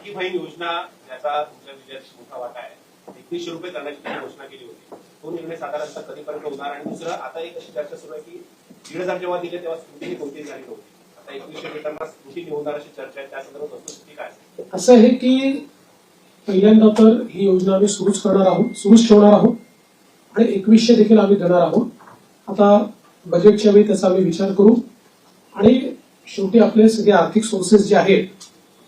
लाडकी बहीण योजना याचा तुमच्या विजयात मोठा वाटा आहे. एकवीसशे रुपये करण्याची तुम्ही घोषणा केली होती. तो निर्णय साधारणतः कधीपर्यंत होणार आणि दुसरं आता एक अशी चर्चा सुरू आहे की दीड हजार जेव्हा दिले तेव्हा स्कृती कोणतीही झाली नव्हती. आता एकवीसशे देताना स्कृती होणार अशी चर्चा आहे. त्या संदर्भात वस्तुस्थिती काय? असं आहे की पहिल्यांदा तर ही योजना आम्ही सुरूच करणार आहोत सुरूच ठेवणार आहोत आणि एकवीसशे देखील आम्ही देणार आहोत. आता बजेटच्या वेळी त्याचा आम्ही विचार करू आणि शेवटी आपले सगळे आर्थिक सोर्सेस जे आहेत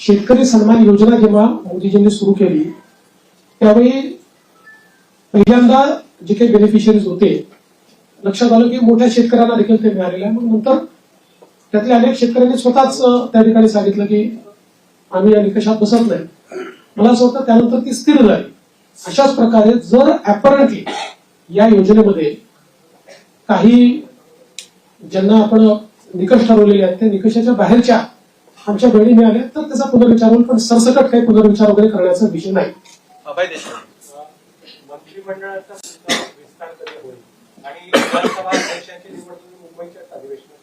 शेतकरी सन्मान योजना जेव्हा मोदीजींनी सुरू केली त्यावेळी पहिल्यांदा जे काही बेनिफिशरीज होते लक्षात आलं की मोठ्या शेतकऱ्यांना देखील ते मिळालेलं आहे. मग नंतर त्यातल्या अनेक शेतकऱ्यांनी स्वतःच त्या ठिकाणी सांगितलं की आम्ही या निकषात बसत नाही. मला असं वाटतं त्यानंतर ती स्थिर झाली अशाच प्रकारे जर अपरंटली या योजनेमध्ये काही ज्यांना आपण निकष ठरवलेले आहेत त्या निकषाच्या बाहेरच्या आमच्या बहिणी मिळाल्या तर त्याचा पुनर्विचार होईल पण सरसकट काही पुनर्विचार वगैरे करण्याचा विषय नाही. अभय देशमुख. मंत्रिमंडळाचा सुद्धा विस्तार कधी होईल. आणि विधानसभा अध्यक्षांची निवडणूक मुंबईच्याच अधिवेशनात